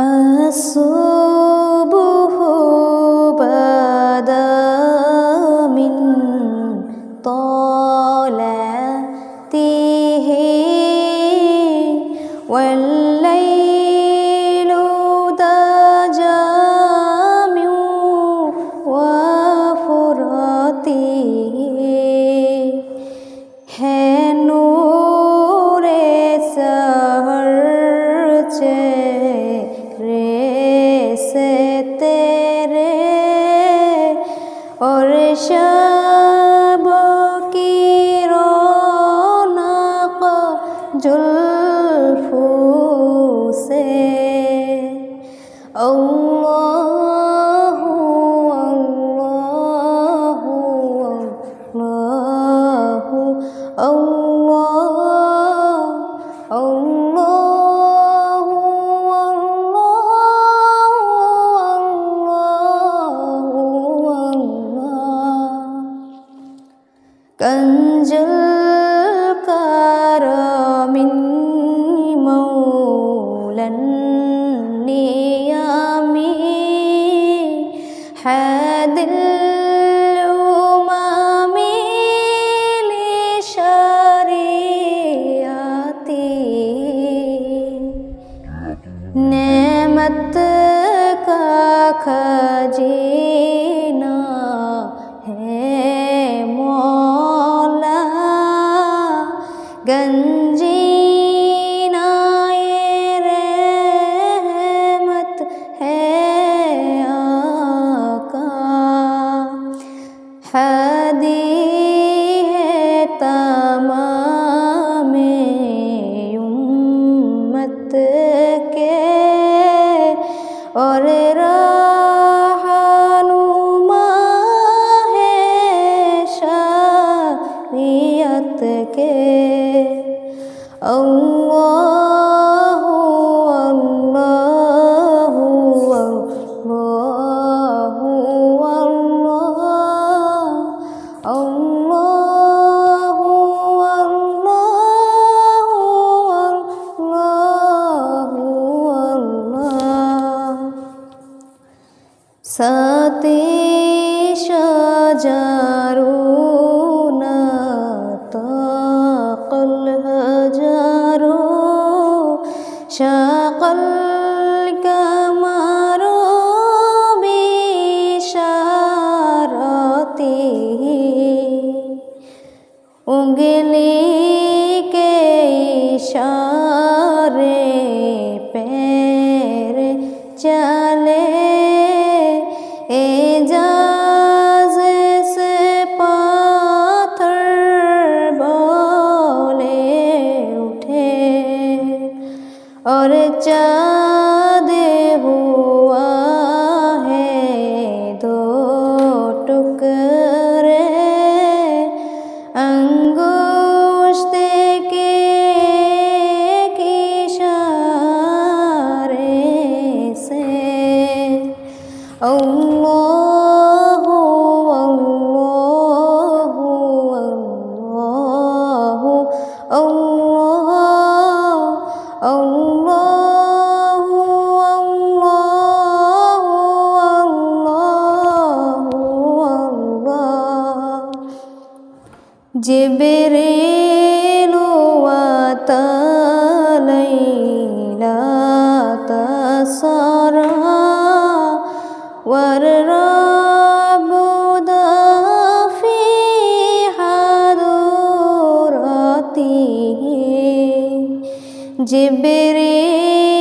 الصبح بدا من طالعته وال النفوس الله الله الله الله الله والله والله كنز नेमत का खजीना है मौला गंज থেকে আল্লাহু আল্লাহু আল্লাহু আল্লাহ। আল্লাহু আল্লাহু সরে جبريل واتى ليلة سرى والرب في حضورته جبريل